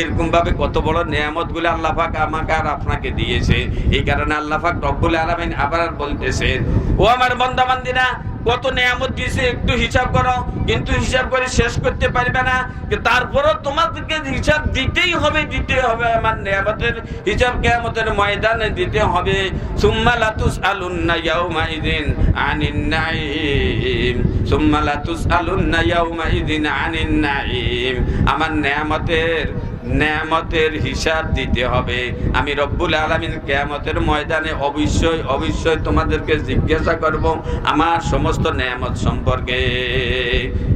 এরকম ভাবে কত বড় নিয়ামতগুলো আল্লাহ পাক আমাকে আর আপনাকে দিয়েছে। এই কারণে আল্লাহ পাক রব্বুল আলামিন আবার বলতেছেন ও আমার বান্দা বান্দিনা কত নিয়ামত দিয়েছে, একটু হিসাব করো, কিন্তু হিসাব করে শেষ করতে পারবে না। তারপরও তোমাদেরকে হিসাব দিতেই হবে, দিতে হবে আমার নিয়ামতের হিসাব কেয়ামতের ময়দানে, দিতে হবে। সুম্মা লাতুস আলুন্না ইয়াউমা ইদিন আনিন নাঈম। সুম্মা লাতুস আলুন্না ইয়াউমা ইদিন আনিন নাঈম। আমার নিয়ামতের নেয়ামতের হিসাব দিতে হবে। আমি রব্বুল আলমিন কেয়ামতের ময়দানে অবশ্যই অবশ্যই তোমাদেরকে জিজ্ঞাসা করব আমার সমস্ত নেয়ামত সম্পর্কে।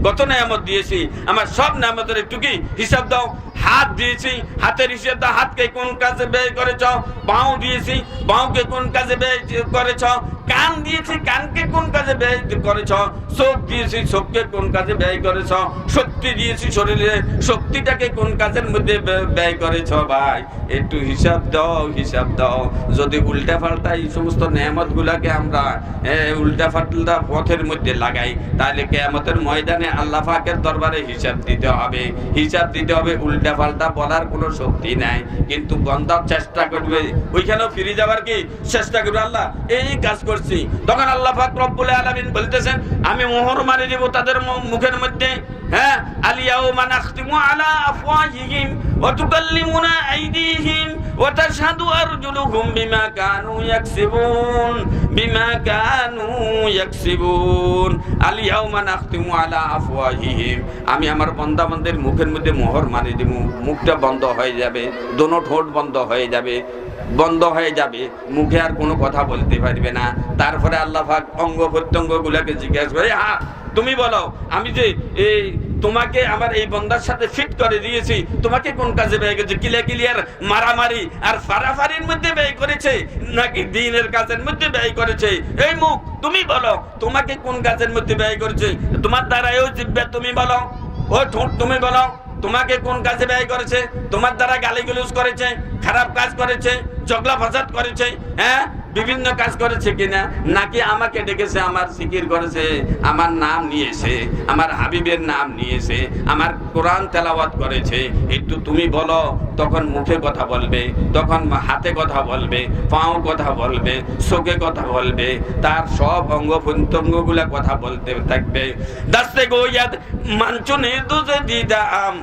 কত নেয়ামত দিয়েছি? আমার সব ন্যামতের একটু কি হিসাব দাও। হাত দিয়েছি, হাতের হিসেব হাতকে কোন কাজে ব্যয় করেছ? পাও দিয়েছি পাওকে কোন কাজে ব্যয় করেছ? কান দিয়েছি, কানকে কোন কাজে ব্যয় করেছ? চোখ দিয়েছি চোখকে কোন কাজে ব্যয় করেছ? শক্তি দিয়েছি শরীরে, শক্তিটাকে কোন কাজের মধ্যে ব্যয় করেছ ভাই? একটু হিসাব দাও হিসাব দাও। যদি উল্টা পাল্টা এই সমস্ত নেয়ামত গুলাকে আমরা উল্টা পাল্টা পথের মধ্যে লাগাই, তাহলে কেয়ামতের ময়দানে আল্লাহ পাকের দরবারে হিসাব দিতে হবে। হিসাব দিতে হবে উল্টা পাল্টা বলার কোনো শক্তি নাই। কিন্তু বন্ধার চেষ্টা করবে। ওইখানেও ফিরে যাবার কি? চেষ্টা করবে আল্লাহ, এই কাজ করছি। তখন আল্লাহ পাক রব্বুল আলামিন বলতেছেন, আমি মোহর মারি দিব তাদের মুখের মধ্যে। হ্যাঁ? আলিয়াও মানাখতিমু আলা আফওয়াহিহিম ওয়া তুকাল্লিমুনা আইদিহিম। তাশহাদু আরজুলুহুম বিমা কানু ইয়াকসিবুন, বিমা কানু ইয়াকসিবুন। আলিয়াউমা নাখতিমু আলা আফওয়াহিহিম। আমি আমার বান্দাবান্দের মুখের মধ্যে মোহর মারি দিব। মুখটা বন্ধ হয়ে যাবে, দোনো ঠোঁট বন্ধ হয়ে যাবে, বন্ধ হয়ে যাবে। মুখে আর কোনো কথা বলতে পারবে না। তারপরে আল্লাহ অঙ্গ প্রত্যঙ্গ গুলাকে জিজ্ঞাসা করে হ্যাঁ তুমি বলো, আমি যে এই তোমাকে আমার এই বন্দার সাথে ফিট করে দিয়েছি। তোমাকে কোন কাজে ব্যয় করেছে? কিলে কিলিয়ার মারামারি আর ফারাফারির মধ্যে ব্যয় করেছে? নাকি দিনের কাজের মধ্যে ব্যয় করেছে? এই মুখ, তুমি বলো, তোমাকে কোন কাজের মধ্যে ব্যয় করেছে? তোমার দ্বারা দ্বারাও জিব্বে, তুমি বলো। ও ঠোঁট, তুমি বলো, তোমাকে কোন কাজে ব্যয় করেছে? তোমার দ্বারা গালিগুলুজ করেছে, খারাপ কাজ করেছে জগলা ফাসাদ করেছে হ্যাঁ? বিভিন্ন কাজ করেছে কিনা? নাকি আমাকে ডেকেছে, আমার সিকির করেছে, আমার নাম নিয়েছে, আমার হাবিবের নাম নিয়েছে, আমার কোরআন তেলাওয়াত করেছে। একটু তুমি বলো, তখন মুখে কথা বলবে, তখন হাতে কথা বলবে, পাও কথা বলবে, চোখে কথা বলবে, তার সব অঙ্গ প্রত্যঙ্গগুলা কথা বলতে থাকবে। দাস্তে গোয়াদ মাঞ্চনে দুজে দিদা আম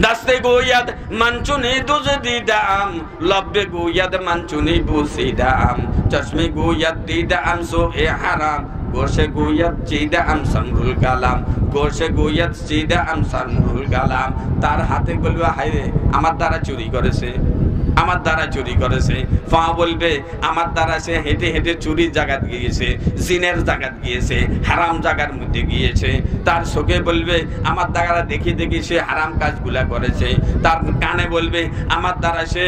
দাস্তে গোয়াদ, মানচুনি দুজ দিদাম লব্বে গোয়াদ, মানচুনি বুসি দাম। চশমে গোয়াদ দিদাম সো এ হারাম। গোশে গোয়াদ চিদা আম গালাম। গোশে গোয়াদ চিদা আম সামরুল কালাম তার হাতে বলবে হায় আমার দ্বারা চুরি করেছে। আমার দ্বারা চুরি করেছে। পা বলবে, আমার দ্বারা সে হেঁটে হেঁটে চুরির জায়গাত গিয়েছে, জিনের জায়গাত গিয়েছে, হারাম জায়গার মধ্যে গিয়েছে। তার চোখে বলবে, আমার দ্বারা দেখি দেখি সে হারাম কাজগুলা করেছে। তার কানে বলবে, আমার দ্বারা সে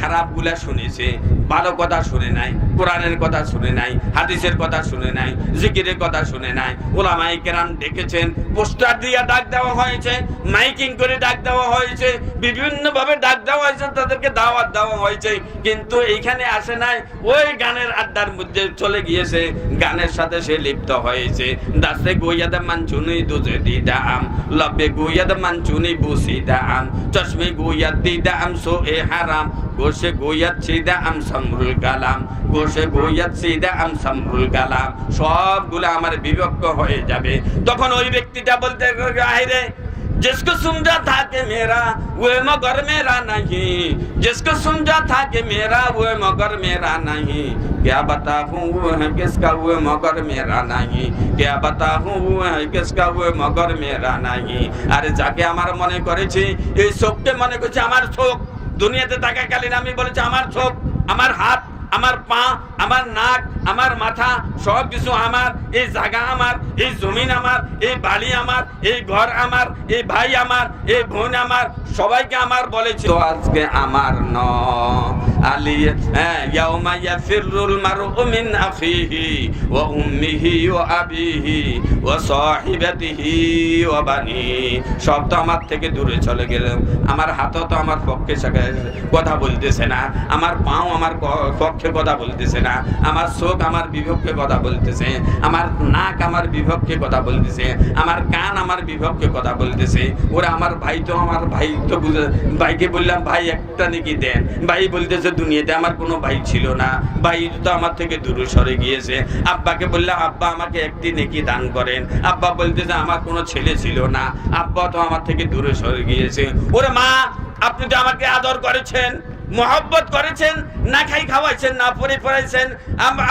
খারাপগুলা শুনেছে। ভালো কথা শুনে নাই। কোরআনের কথা শুনে নাই, হাদিসের কথা শুনে নাই, জিকিরের কথা শুনে নাই। ওলামাই কেরাম ডেকেছেন, পোস্টার দিয়ে ডাক দেওয়া হয়েছে, মাইকিং করে ডাক দেওয়া হয়েছে বিভিন্ন ভাবে ডাক দেওয়া হয়েছে, তাদেরকে দাওয়াত দেওয়া হয়েছে, কিন্তু এইখানে আসে নাই, ওই গানের আড্ডার মধ্যে চলে গিয়েছে, গানের সাথে সে লিপ্ত হয়েছে। দাসে গোয়াদা মানচুনি দুজে দি দাম লব্বে গোয়াদা মানচুনি বুসি দাম, চশমে গোয়াদ দি দাম সো এ হারাম, গোশে গোয়াত সিদা আম সামরুল কালাম গোশে গোয়াত সিদা আম সামরুল কালাম সবগুলো আমার বিভক্ত হয়ে যাবে তখন ওই ব্যক্তিটা বলতে আরে जिसको समझा था कि मेरा वो मगर मेरा नहीं जिसको समझा था कि मेरा वो मगर मेरा नहीं क्या बताऊं वो है किसका वो मगर मेरा नहीं क्या बताऊं वो है किसका वो मगर मेरा नहीं আরে যাকে আমার মনে করেছি এই চোখকে মনে করছে আমার চোখ দুনিয়াতে থাকাকালীন আমি বলেছি আমার চোখ আমার হাত আমার পা আমার নাক, আমার মাথা, সব কিছু আমার, এই জায়গা আমার, এই জমিন আমার, এই বাড়ি আমার, এই ঘর আমার, এই ভাই আমার, এই বোন আমার, সবাইকে আমার বলেছে। আজকে আমার ন হ্যাঁ আমার থেকে দূরে চলে পক্ষে কথা বলতেছে না। আমার পাও আমার পক্ষে কথা বলতেছে না। না আমার চোখ আমার বিভক্তি কথা বলতেছে, আমার নাক আমার বিভক্তি কথা বলতেছে, আমার কান আমার বিভক্তি কথা বলতেছে। ওরা আমার ভাই তো আমার ভাই তো বুঝে- ভাইকে বললাম, ভাই, একটা নাকি দেন। ভাই বলতেছে, দুনিয়াতে আমার কোনো ভাই ছিল না। ভাই তো আমার থেকে দূরে সরে গিয়েছে। আব্বাকে বললাম, আব্বা, আমাকে একটি নেকি দান করেন। আব্বা বলতেছে, আমার কোনো ছেলে ছিল না। আব্বা তো আমার থেকে দূরে সরে গিয়েছে। ওরে মা, আপনি তো আমাকে আদর করেছেন। মহব্বত করেছেন, না খাই খাওয়াইছেন, না পরে পড়াইছেন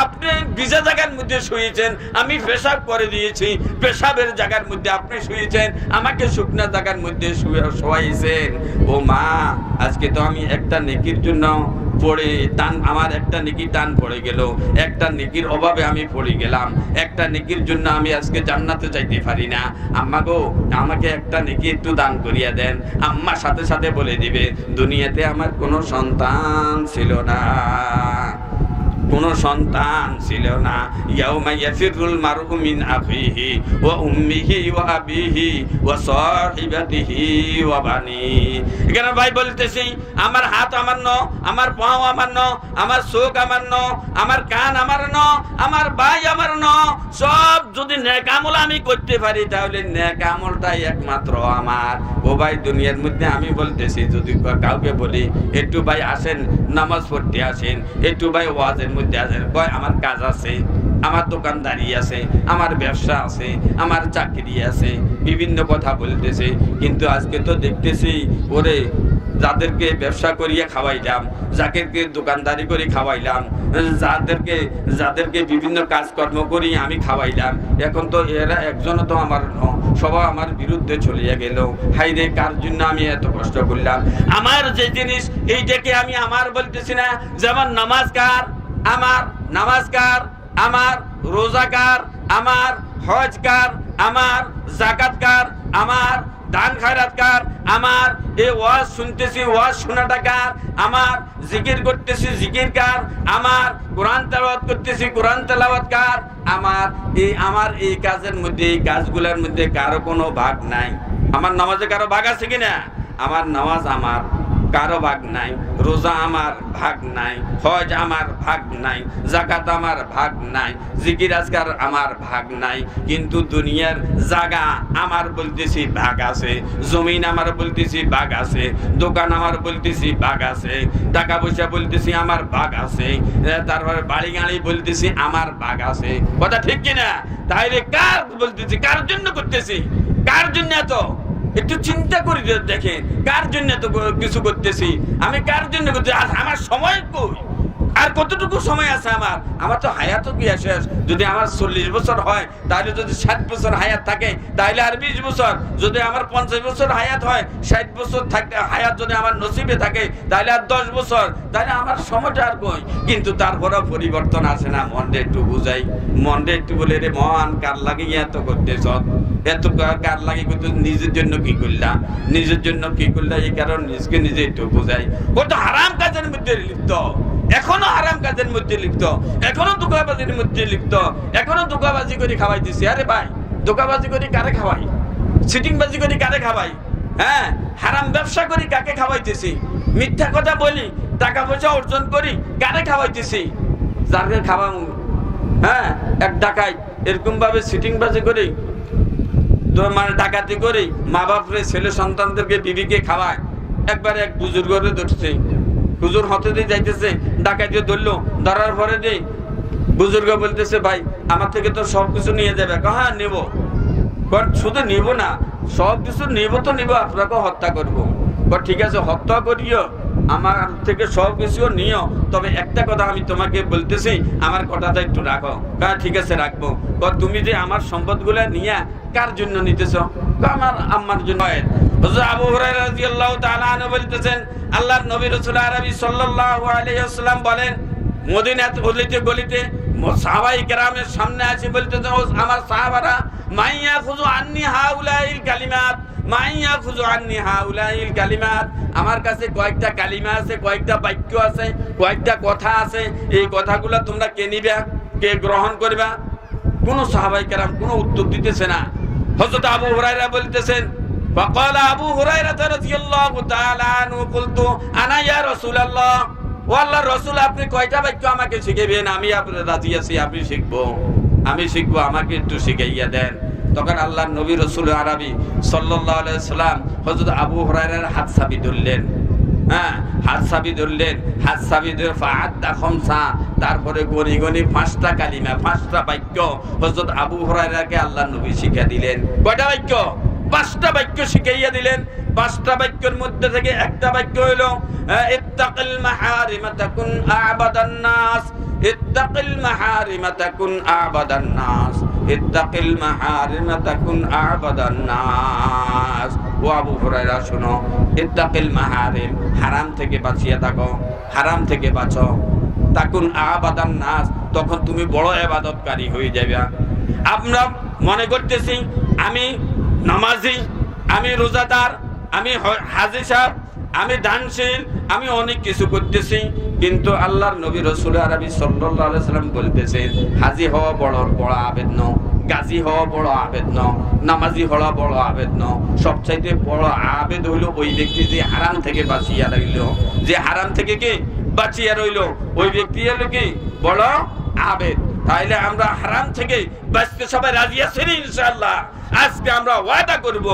আপনি ভিজা জায়গার মধ্যে শুয়েছেন, আমি পেশাব করে দিয়েছি, পেশাবের জায়গার মধ্যে আপনি শুয়েছেন, আমাকে শুকনা জায়গার মধ্যে শুয়ে শোয়াইছেন। ও মা, আজকে তো আমি একটা নেকির জন্য পড়ে, টান, আমার একটা নেকি টান পড়ে গেল। একটা নেকির অভাবে আমি পড়ে গেলাম। একটা নেকির জন্য আমি আজকে জান্নাতে যাইতে পারি না। আম্মা গো, আমাকে একটা নেকি একটু দান করিয়া দেন। আম্মা সাথে সাথে বলে দিবে, দুনিয়াতে আমার কোনো সন্তান ছিল না। কোনো সন্তান ছিল না। ইয়াউমা ইয়াফিরুল মারউ মিন আখিহি ওয়া উম্মিহি ওয়া আবিহি ওয়া সাহিবাতিহি ওয়া বানি। এখানে ভাই বলতেছি, আমার হাত আমার ন, আমার পাও আমার ন, আমার চোখ আমার ন, আমার কান আমার ন, আমার ভাই আমার ন, সব যদি নেক আমল আমি করতে পারি, তাহলে নেক আমলটাই একমাত্র আমার। ও ভাই, দুনিয়ার মধ্যে আমি বলতেছি, যদি কাউকে বলি, একটু ভাই আসেন, নামাজ পড়তে আসেন, একটু ভাই ওয়াজের মধ্যে আসেন কয়, আমার কাজ আছে, আমার দোকানদারি আছে, আমার ব্যবসা আছে, আমার চাকরি আছে, বিভিন্ন কথা বলতেছে। কিন্তু আজকে তো দেখতেছি, ওরে, যাদেরকে ব্যবসা করিয়া খাওয়াইলাম, যাদেরকে দোকানদারি করে খাওয়াইলাম, যাদেরকে যাদেরকে বিভিন্ন কাজকর্ম করি আমি খাওয়াইলাম, এখন তো এরা একজনও তো আমার সবাই আমার বিরুদ্ধে চলিয়া গেল। হাই রে কার জন্য আমি এত কষ্ট করলাম? আমার যে জিনিস, এইটাকে আমি আমার বলতেছি না, যেমন নামাজ কার আমার নামাজ কার আমার রোজাকার, আমার হজকার, আমার জাকাতকার, আমার দান খায়রাতকার, আমার এই ওয়াজ শুনতেছি, ওয়াজ শোনাটা কার আমার জিকির করতেছি জিকির কার আমার কোরআন তেলাওয়াত করতেছি, কোরআন তেলাওয়াত কার আমার এই আমার এই কাজের মধ্যে, এই কাজগুলোর মধ্যে কারও কোনো ভাগ নাই। আমার নামাজে কারও ভাগ আছে কিনা? আমার নামাজ আমার কারও ভাগ নাই, রোজা আমার ভাগ নাই, হজ আমার ভাগ নাই জাকাত আমার ভাগ নাই, জিকির আজকার আমার ভাগ নাই, কিন্তু দুনিয়ার জাগা আমার বলতেছি ভাগ আছে, জমিন আমার বলতেছি ভাগ আছে, দোকান আমার বলতেছি ভাগ আছে, টাকা পয়সা বলতেছি আমার ভাগ আছে তারপরে বাড়ি গাড়ি বলতেছি আমার ভাগ আছে। কথা ঠিক কিনা? তাইলে কার বলতেছি? কার জন্য করতেছি? কার জন্য এত? একটু চিন্তা করি দেখে, কার জন্য তো কিছু করতেছি? আমি কার জন্য করতেছি আমার সময় কই? আর কতটুকু সময় আছে আমার? আমার তো হায়াত কি শেষ। যদি আমার চল্লিশ বছর হয়, তাহলে যদি ষাট বছর হায়াত থাকে, তাহলে আর বিশ বছর। যদি আমার পঞ্চাশ বছর হায়াত হয়, ষাট বছর থাকে, হায়াত যদি আমার নসিবে থাকে, তাহলে আর দশ বছর। তাহলে আমার সময়টা আর কই? কিন্তু তারপরেও পরিবর্তন আসে না, মনটা একটু বুঝাই। মনটা একটু বলে, রে মহান, কার লাগে এত করতেছ? এত কার- লাগে কিন্তু নিজের জন্য কি করলা নিজের জন্য কি করলা এই কারণ নিজকে নিজে একটু বোঝাই। ও তো হারাম কাজের মধ্যে লিপ্ত। এখনও আরাম কাজের মধ্যে লিপ্ত, এখনও দোকাবাজির মধ্যে লিপ্ত, এখনও দোকাবাজি করে খাওয়াই খাওয়াইতেছি। আরে ভাই দোকাবাজি করে কারে খাওয়াই? সিটিংবাজি করে কারে খাওয়াই? হ্যাঁ হারাম ব্যবসা করি কাকে খাওয়াইতেছি? মিথ্যা কথা বলি টাকা পয়সা অর্জন করি, কারে খাওয়াইতেছি? যাকে খাওয়াবো হ্যাঁ এক ডাকাই এরকম ভাবে সিটিং বাজি করে মানে ডাকাতি করে মা বাপরে ছেলে সন্তানদেরকে বিবিকে খাওয়ায়। একবারে এক বুজুর্গরে ধরছে। হুজুর হতে দিয়ে যাইতেছে ডাকাতি ধরলো ধরার পরে দিয়ে বুজুর্গ বলতেছে ভাই আমার থেকে তো সব কিছু নিয়ে যাবে। হ্যাঁ নেব। শুধু নেব না সব কিছু নেব তো নেব আপনাকে হত্যা করব। কয়, ঠিক আছে হত্যা করিও আমার থেকে সব কিছু নিও তবে একটা কথা আমি তোমাকে বলতেছি আমার কথাটা একটু রাখো। হ্যাঁ ঠিক আছে রাখব। কয়, তুমি যে আমার সম্পদগুলো নিয়ে কার জন্য নিতেছ? আমার আম্মার জন্য। আবু আল্লাহর বলেন সামনে ও আমার সাহাবারা মাইয়া আন্নি কালিমাত মাইয়া আন্নি কালিমাত, আমার কাছে কয়েকটা কালিমা আছে, কয়েকটা বাক্য আছে, কয়েকটা কথা আছে, এই কথাগুলো তোমরা কে নিবে, কে গ্রহণ করবা? কোনো সাহাবাই কেরাম কোনো উত্তর দিতেছে না। হযরত আবু হুরায়রা বলতেছেন فقال أبو هريرة رضي الله تعالى عنه قلت أنا يا رسول الله ও আল্লাহ রসুল আপনি কয়টা বাক্য আমাকে শিখাইবেন আমি আপনার রাজি আছি আমি শিখবো আমি শিখবো আমাকে একটু শিখাইয়া দেন তখন আল্লাহ নবী রসুল আরবি সাল্লাহ সাল্লাম হজরত আবু হরাইরের হাত সাবি ধরলেন হ্যাঁ হাত সাবি ধরলেন হাত সাবি ধরে ফাহাদ্দা খমসা তারপরে গনি গনি পাঁচটা কালিমা পাঁচটা বাক্য হজরত আবু হরাইরাকে আল্লাহ নবী শিখা দিলেন কয়টা বাক্য পাঁচটা বাক্য শিখাইয়া দিলেন। পাঁচটা বাক্যের মধ্যে থেকে একটা বাক্য হইল, ইত্তাকিল মাহারিমা তাকুন আবাদান নাস, ইত্তাকিল মাহারিমা তাকুন আবাদান নাস, ইত্তাকিল মাহারিমা তাকুন আবাদান নাস। ও আবু হুরায়রা, শুনো, ইত্তাকিল মাহারিম, হারাম থেকে বাঁচিয়ে থাকো, হারাম থেকে বাঁচো। তাকুন আবাদান নাস, তখন তুমি বড় ইবাদতকারী হয়ে যাবে আমরা মনে করতেছি, আমি নামাজি, আমি রোজাদার, আমি হাজি সাহেব, আমি দানশীল, আমি অনেক কিছু করতেছি। কিন্তু আল্লাহর নবী রসুল আরবি সাল্লাল্লাহু সাল্লাম বলতেছেন হাজি হওয়া বড় বড় আবেদন গাজী হওয়া বড় আবেদন নামাজি হওয়া বড় আবেদন সবচাইতে বড় আবেদ হইল ওই ব্যক্তি যে হারাম থেকে বাঁচিয়া রইল। যে হারাম থেকে কি? বাঁচিয়া রইল। ওই ব্যক্তি হলো কি? বড় আবেদ। তাইলে আমরা হারাম থেকে বাঁচতে সবাই রাজি আছি রে ইনশাআল্লাহ। আজকে আমরা ওয়াদা করব,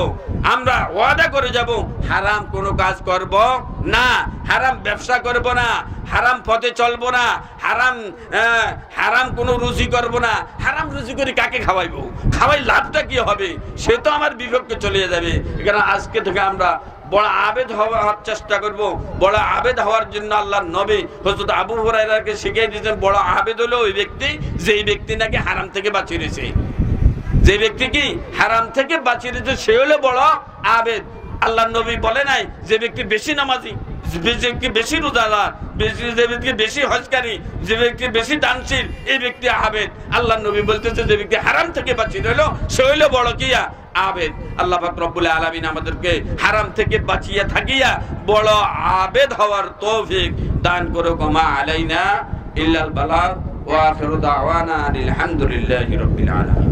আমরা ওয়াদা করে যাব, হারাম কোনো কাজ করব না, হারাম ব্যবসা করব না, হারাম পথে চলবো না, হারাম হারাম কোনো রুজি করব না। হারাম রুজি করে কাকে খাওয়াইবো? খাওয়াই লাভটা কি হবে? সে তো আমার বিপক্ষে চলে যাবে। এখানে আজকে থেকে আমরা বড় আবেদ হওয়ার চেষ্টা করব। বড় আবেদ হওয়ার জন্য আল্লাহ নবী হজরত আবু হুরায়রাকে শিখিয়ে দিয়েছেন, বড় আবেদ হলো ওই ব্যক্তি যেই ব্যক্তি নাকি হারাম থেকে বাঁচিয়ে রয়েছে যে ব্যক্তি কি হারাম থেকে বাঁচিয়ে রয়েছে সে হলো বড় আবেদ। আল্লাহ নবী বলে নাই, যে ব্যক্তি বেশি নামাজি, যে ব্যক্তি বেশি রোজাদার যে ব্যক্তি বেশি হজকারী, যে ব্যক্তি বেশি দানশীল, এই ব্যক্তি আবেদ। আল্লাহ নবী বলতেছে, যে ব্যক্তি হারাম থেকে বাঁচিয়ে রইল সে হইল বড় কিয়া আবেদ। আল্লাহ রব্বুল আলামিন আমাদেরকে হারাম থেকে বাঁচিয়ে থাকিয়া বড় আবেদ হওয়ার তৌফিক দান করো কমা আলাইনা ইল্লাল বালাগ, ওয়া আখিরু দাওয়ানা আলহামদুলিল্লাহি রাব্বিল আলামিন।